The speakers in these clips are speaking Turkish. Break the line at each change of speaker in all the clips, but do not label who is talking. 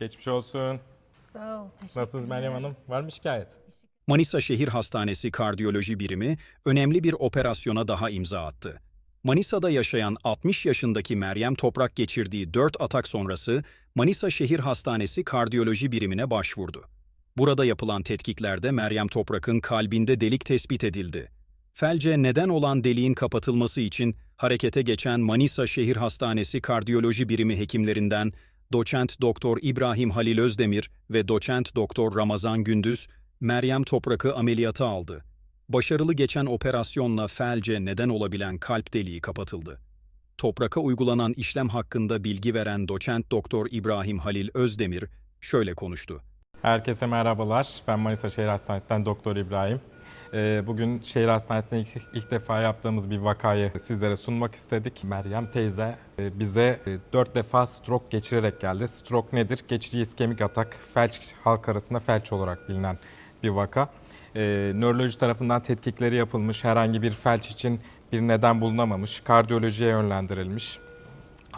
Geçmiş olsun.
Sağ ol. Teşekkürler.
Nasılsınız Meryem Hanım? Var mı şikayet?
Manisa Şehir Hastanesi Kardiyoloji Birimi önemli bir operasyona daha imza attı. Manisa'da yaşayan 60 yaşındaki Meryem Toprak geçirdiği 4 atak sonrası Manisa Şehir Hastanesi Kardiyoloji Birimine başvurdu. Burada yapılan tetkiklerde Meryem Toprak'ın kalbinde delik tespit edildi. Felce neden olan deliğin kapatılması için harekete geçen Manisa Şehir Hastanesi Kardiyoloji Birimi hekimlerinden Doçent Doktor İbrahim Halil Özdemir ve Doçent Doktor Ramazan Gündüz Meryem Toprak'ı ameliyata aldı. Başarılı geçen operasyonla felce neden olabilen kalp deliği kapatıldı. Toprak'a uygulanan işlem hakkında bilgi veren doçent doktor İbrahim Halil Özdemir şöyle konuştu.
Herkese merhabalar. Ben Manisa Şehir Hastanesi'nden Doktor İbrahim. Ee, Bugün şehir hastanesinde ilk, ilk defa yaptığımız bir vakayı sizlere sunmak istedik. Meryem teyze e, bize 4 defa stroke geçirerek geldi. Stroke nedir? Geçici iskemik atak, felç halk arasında felç olarak bilinen bir vaka. Ee, nöroloji tarafından tetkikleri yapılmış, herhangi bir felç için bir neden bulunamamış, kardiyolojiye yönlendirilmiş.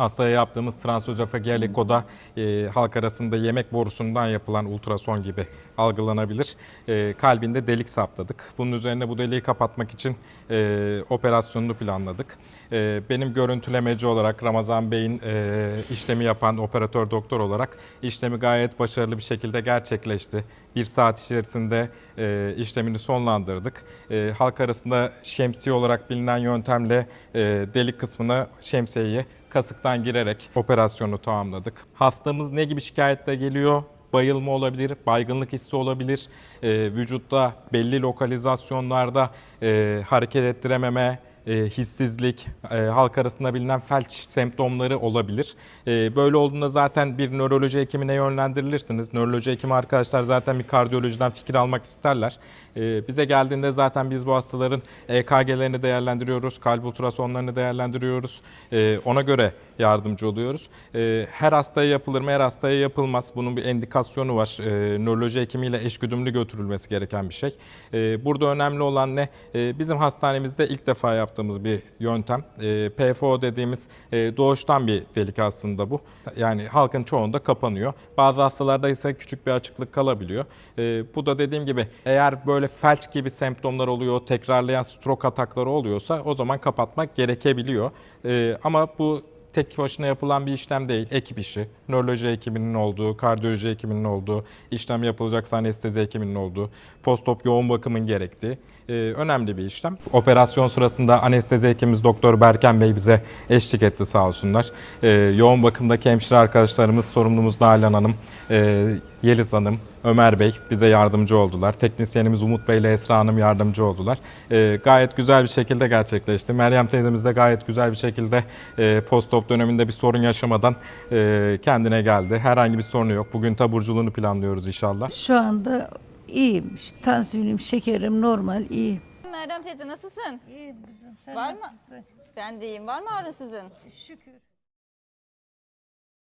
Hastaya yaptığımız transözofageal ekoda e, halk arasında yemek borusundan yapılan ultrason gibi algılanabilir. E, kalbinde delik saptadık. Bunun üzerine bu deliği kapatmak için e, operasyonunu planladık. E, benim görüntülemeci olarak Ramazan Bey'in e, işlemi yapan operatör doktor olarak işlemi gayet başarılı bir şekilde gerçekleşti. Bir saat içerisinde e, işlemini sonlandırdık. E, halk arasında şemsiye olarak bilinen yöntemle e, delik kısmına şemsiyeyi kasıktan girerek operasyonu tamamladık. Hastamız ne gibi şikayetle geliyor? Bayılma olabilir, baygınlık hissi olabilir, e, vücutta belli lokalizasyonlarda e, hareket ettirememe, e, hissizlik, e, halk arasında bilinen felç semptomları olabilir. E, böyle olduğunda zaten bir nöroloji hekimine yönlendirilirsiniz. Nöroloji hekimi arkadaşlar zaten bir kardiyolojiden fikir almak isterler. E, bize geldiğinde zaten biz bu hastaların EKG'lerini değerlendiriyoruz, kalp ultrasonlarını değerlendiriyoruz. E, ona göre yardımcı oluyoruz. E, her hastaya yapılır mı, her hastaya yapılmaz. Bunun bir endikasyonu var. E, nöroloji hekimiyle eşgüdümlü götürülmesi gereken bir şey. E, burada önemli olan ne? E, bizim hastanemizde ilk defa yaptığımız bir yöntem. E, PFO dediğimiz e, doğuştan bir delik aslında bu. Yani halkın çoğunda kapanıyor. Bazı hastalarda ise küçük bir açıklık kalabiliyor. E, bu da dediğim gibi eğer böyle felç gibi semptomlar oluyor, tekrarlayan stroke atakları oluyorsa o zaman kapatmak gerekebiliyor. E, ama bu tek başına yapılan bir işlem değil, ekip işi. Nöroloji hekiminin olduğu, kardiyoloji hekiminin olduğu, işlem yapılacaksa anestezi hekiminin olduğu, postop yoğun bakımın gerektiği e, önemli bir işlem. Operasyon sırasında anestezi hekimimiz Doktor Berken Bey bize eşlik etti sağ olsunlar. E, yoğun bakımdaki hemşire arkadaşlarımız, sorumlumuz Nalan Hanım, e, Yeliz Hanım, Ömer Bey bize yardımcı oldular. Teknisyenimiz Umut Bey ile Esra Hanım yardımcı oldular. E, gayet güzel bir şekilde gerçekleşti. Meryem teyzemiz de gayet güzel bir şekilde e, post-op döneminde bir sorun yaşamadan e, kendine geldi. Herhangi bir sorunu yok. Bugün taburculuğunu planlıyoruz inşallah.
Şu anda iyiyim. Tansiyonum, şekerim normal, iyi.
Meryem teyze nasılsın?
İyiyim kızım. Sen
Var mı?
nasılsın?
Ben de iyiyim. Var mı ağrın sizin?
Şükür.